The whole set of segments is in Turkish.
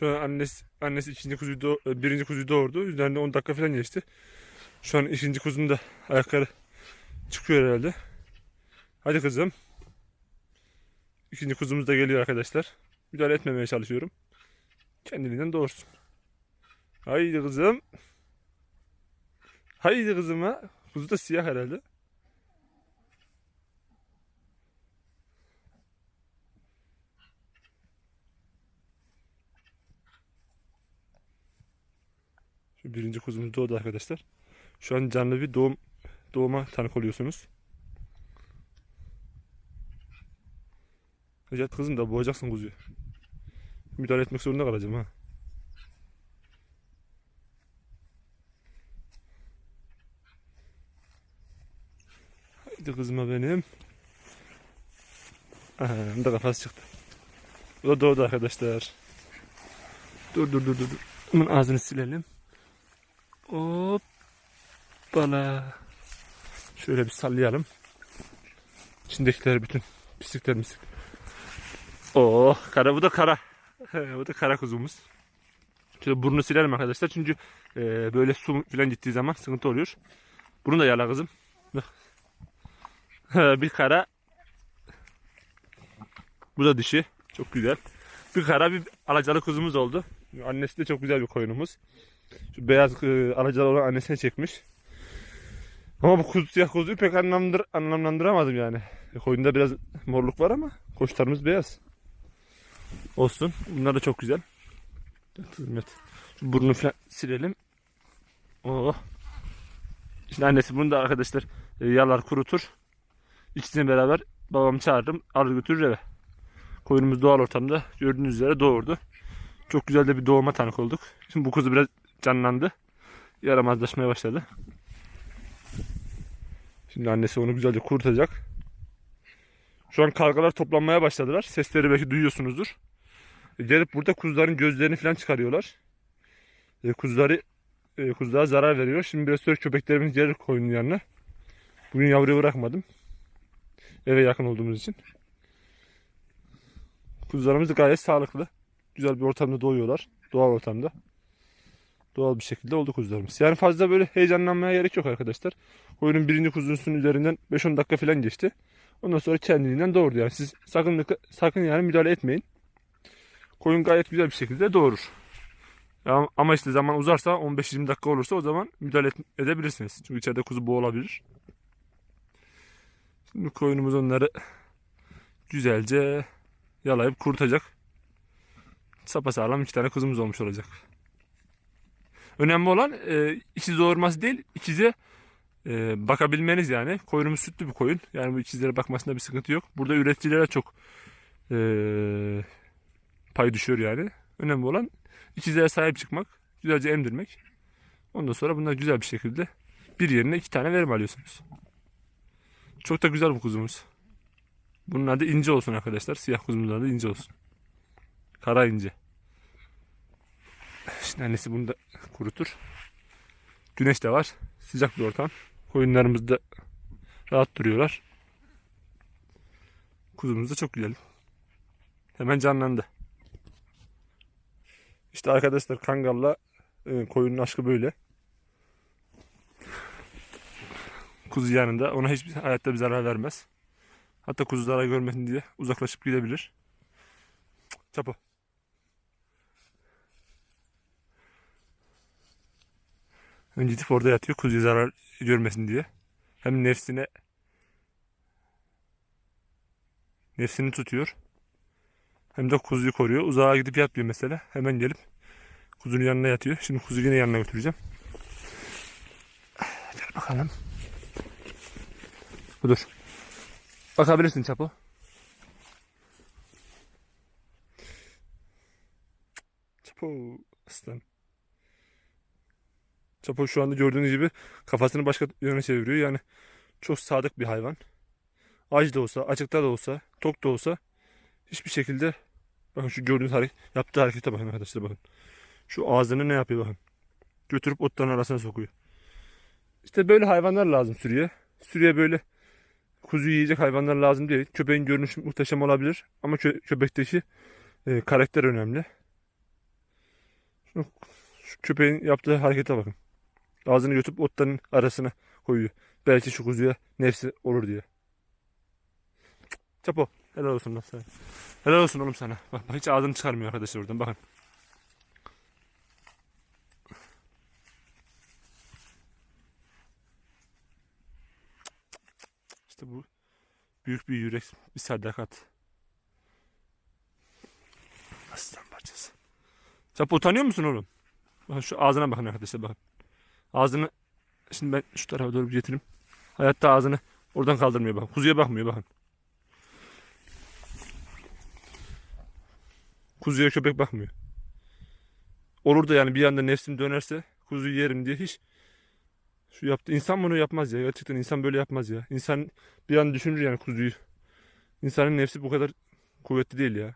Şu an annesi, annesi ikinci kuzuyu doğ- e, birinci kuzuyu doğurdu. Üzerinde 10 dakika falan geçti. Şu an ikinci kuzunun da ayakları çıkıyor herhalde. Hadi kızım. İkinci kuzumuz da geliyor arkadaşlar. Müdahale etmemeye çalışıyorum. Kendiliğinden doğursun. Haydi kızım. Haydi kızım ha. Kuzu da siyah herhalde. Şu birinci kuzumuz doğdu arkadaşlar. Şu an canlı bir doğum doğuma tanık oluyorsunuz. Necat kızım da boğacaksın kuzuyu. Müdahale etmek zorunda kalacağım ha. Haydi kızıma benim. Aha, onun da kafası çıktı. Bu da doğdu arkadaşlar. Dur dur dur. dur. Bunun ağzını silelim. Hoppala. Şöyle bir sallayalım. İçindekiler bütün pislikler mislik. Oh kara bu da kara. bu da kara kuzumuz. Şöyle burnunu silelim arkadaşlar çünkü e, böyle su falan gittiği zaman sıkıntı oluyor. Bunu da yala kızım. Bir kara. Bu da dişi. Çok güzel. Bir kara bir alacalı kuzumuz oldu. Annesi de çok güzel bir koyunumuz. Şu beyaz e, alacalı olan annesine çekmiş. Ama bu kuzu siyah kuzuyu pek anlamlandır, anlamlandıramadım yani. E, koyunda biraz morluk var ama koçlarımız beyaz. Olsun. Bunlar da çok güzel. Hizmet. Şu burnunu falan silelim. Oh. Şimdi annesi bunu da arkadaşlar e, yalar kurutur. İkisini beraber babamı çağırırım. Alır götürür eve. Koyunumuz doğal ortamda gördüğünüz üzere doğurdu. Çok güzel de bir doğuma tanık olduk. Şimdi bu kuzu biraz canlandı. Yaramazlaşmaya başladı. Şimdi annesi onu güzelce kurutacak. Şu an kargalar toplanmaya başladılar. Sesleri belki duyuyorsunuzdur. E, Gelip burada kuzuların gözlerini falan çıkarıyorlar. E, kuzuları e, kuzulara zarar veriyor. Şimdi biraz sonra köpeklerimiz gelir koyunun yanına. Bugün yavruyu bırakmadım. Eve yakın olduğumuz için. Kuzularımız da gayet sağlıklı. Güzel bir ortamda doğuyorlar. Doğal ortamda. Doğal bir şekilde oldu kuzularımız. Yani fazla böyle heyecanlanmaya gerek yok arkadaşlar. Koyunun birinci kuzusunun üzerinden 5-10 dakika falan geçti. Ondan sonra kendiliğinden doğurdu. Yani siz sakın sakın yani müdahale etmeyin. Koyun gayet güzel bir şekilde doğurur. Ama işte zaman uzarsa 15-20 dakika olursa o zaman müdahale edebilirsiniz. Çünkü içeride kuzu boğulabilir. Şimdi koyunumuz onları güzelce yalayıp kurutacak. Sapasağlam iki tane kuzumuz olmuş olacak. Önemli olan e, ikiz doğurması değil, ikize e, bakabilmeniz yani. Koyunumuz sütlü bir koyun. Yani bu ikizlere bakmasında bir sıkıntı yok. Burada üreticilere çok e, pay düşüyor yani. Önemli olan ikizlere sahip çıkmak, güzelce emdirmek. Ondan sonra bunlar güzel bir şekilde bir yerine iki tane verim alıyorsunuz. Çok da güzel bu kuzumuz. Bunun adı ince olsun arkadaşlar. Siyah kuzumuzun adı ince olsun. Kara ince. Şimdi annesi bunu da kurutur. Güneş de var. Sıcak bir ortam. Koyunlarımız da rahat duruyorlar. Kuzumuz da çok güzel. Hemen canlandı. İşte arkadaşlar Kangal'la e, koyunun aşkı böyle. Kuzu yanında ona hiçbir hayatta bir zarar vermez. Hatta kuzu zarar görmesin diye uzaklaşıp gidebilir. Cık, Önce gidip orada yatıyor kuzuya zarar görmesin diye. Hem nefsine nefsini tutuyor. Hem de kuzuyu koruyor. Uzağa gidip yatmıyor mesela. Hemen gelip kuzunun yanına yatıyor. Şimdi kuzuyu yine yanına götüreceğim. Gel bakalım. Budur. Bakabilirsin. Çapo aslan. Çapo şu anda gördüğünüz gibi kafasını başka yöne çeviriyor. Yani çok sadık bir hayvan. Aç da olsa, açıkta da olsa, tok da olsa hiçbir şekilde bakın şu gördüğünüz hareket, yaptığı harekete bakın arkadaşlar bakın. Şu ağzını ne yapıyor bakın. Götürüp otların arasına sokuyor. İşte böyle hayvanlar lazım sürüye. Sürüye böyle kuzu yiyecek hayvanlar lazım değil. Köpeğin görünüşü muhteşem olabilir ama kö- köpekteki e, karakter önemli. Şu, şu köpeğin yaptığı harekete bakın. Ağzını götürüp otların arasına koyuyor. Belki şu kuzuya nefsi olur diye. Çapo. Helal olsun lan sana. Helal olsun oğlum sana. Bak, bak hiç ağzını çıkarmıyor arkadaşlar oradan bakın. İşte bu büyük bir yürek, bir sadakat. Aslan parçası. Çapo utanıyor musun oğlum? Bakın şu ağzına bakın arkadaşlar bakın. Ağzını şimdi ben şu tarafa doğru bir getireyim. Hayatta ağzını oradan kaldırmıyor bakın. Kuzuya bakmıyor bakın. Kuzuya köpek bakmıyor. Olur da yani bir anda nefsim dönerse kuzuyu yerim diye hiç şu yaptı. İnsan bunu yapmaz ya. Gerçekten insan böyle yapmaz ya. İnsan bir an düşünür yani kuzuyu. İnsanın nefsi bu kadar kuvvetli değil ya.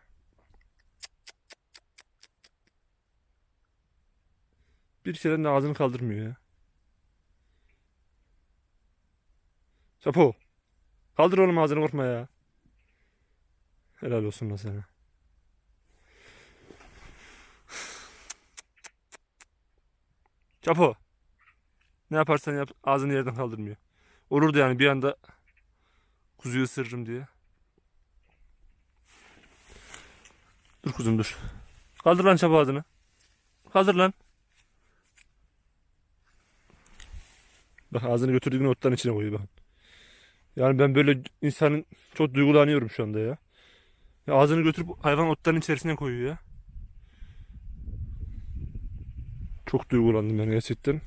Bir şeyden de ağzını kaldırmıyor ya. Çapo. Kaldır oğlum ağzını korkma ya. Helal olsun lan sana. Çapo. Ne yaparsan yap ağzını yerden kaldırmıyor. Olurdu yani bir anda kuzuyu ısırırım diye. Dur kuzum dur. Kaldır lan çapo ağzını. Kaldır lan. Bak ağzını götürdüğün otların içine koyuyor bakın. Yani ben böyle insanın çok duygulanıyorum şu anda ya. ya ağzını götürüp hayvan otların içerisine koyuyor ya. Çok duygulandım yani gerçekten.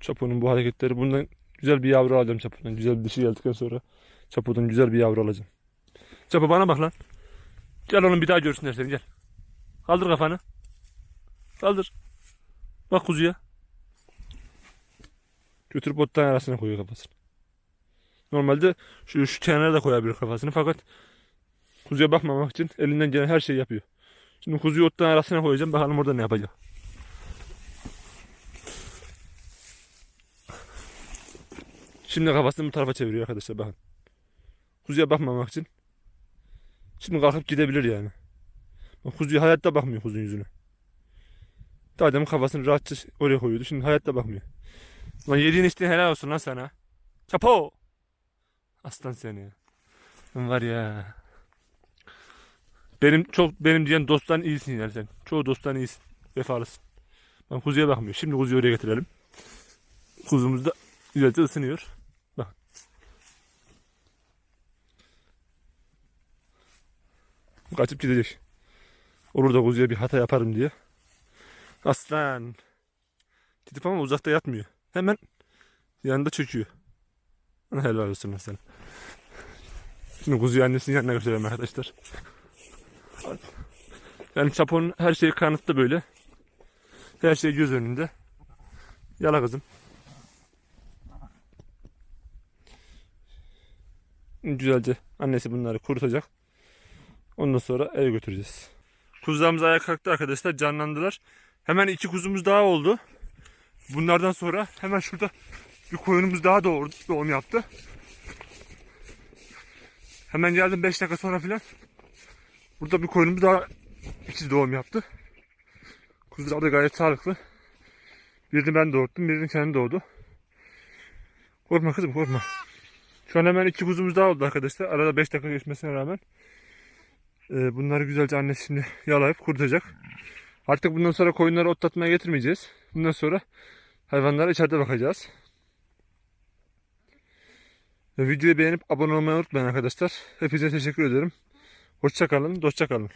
Çapo'nun bu hareketleri bundan güzel bir yavru alacağım Çapo'dan. Güzel bir dişi geldikten sonra Çapo'dan güzel bir yavru alacağım. Çapo bana bak lan. Gel oğlum bir daha görsünler seni gel. Kaldır kafanı. Kaldır. Bak kuzuya. Götürüp ottan arasına koyuyor kafasını. Normalde şu, şu kenara da koyabilir kafasını fakat kuzuya bakmamak için elinden gelen her şeyi yapıyor. Şimdi kuzuyu ottan arasına koyacağım bakalım orada ne yapacak. Şimdi kafasını bu tarafa çeviriyor arkadaşlar bakın. Kuzuya bakmamak için. Şimdi kalkıp gidebilir yani. Bak kuzuya hayatta bakmıyor kuzun yüzüne. Adamın kafasını rahatça oraya koyuyordu. Şimdi hayatta bakmıyor. Lan yediğin içtiğin helal olsun lan sana. Çapo. Aslan seni Var ya. Benim çok benim diyen dosttan iyisin yani sen. Çoğu dosttan iyisin. Vefalısın. Ben kuzuya bakmıyor. Şimdi kuzuyu oraya getirelim. Kuzumuz da güzelce ısınıyor. Bak. Kaçıp gidecek. Olur da kuzuya bir hata yaparım diye. Aslan. Gidip ama uzakta yatmıyor. Hemen yanında çöküyor. Helal olsun sana. Şimdi kuzuyu annesinin yanına götürelim arkadaşlar. Yani Çapo'nun her şeyi kanıtlı böyle. Her şey göz önünde. Yala kızım. Güzelce annesi bunları kurutacak. Ondan sonra eve götüreceğiz. Kuzularımız ayağa kalktı arkadaşlar. Canlandılar. Hemen iki kuzumuz daha oldu. Bunlardan sonra hemen şurada bir koyunumuz daha doğurdu, doğum yaptı. Hemen geldim 5 dakika sonra filan. Burada bir koyunumuz daha ikiz doğum yaptı. Kuzular da gayet sağlıklı. Birini ben doğurttum, birini kendi doğdu. Korkma kızım korkma. Şu an hemen iki kuzumuz daha oldu arkadaşlar. Arada 5 dakika geçmesine rağmen. Ee, bunları güzelce annesi şimdi yalayıp kurutacak. Artık bundan sonra koyunları otlatmaya getirmeyeceğiz. Bundan sonra hayvanlara içeride bakacağız. Videoyu beğenip abone olmayı unutmayın arkadaşlar. Hepinize teşekkür ederim. Hoşçakalın, dostça kalın.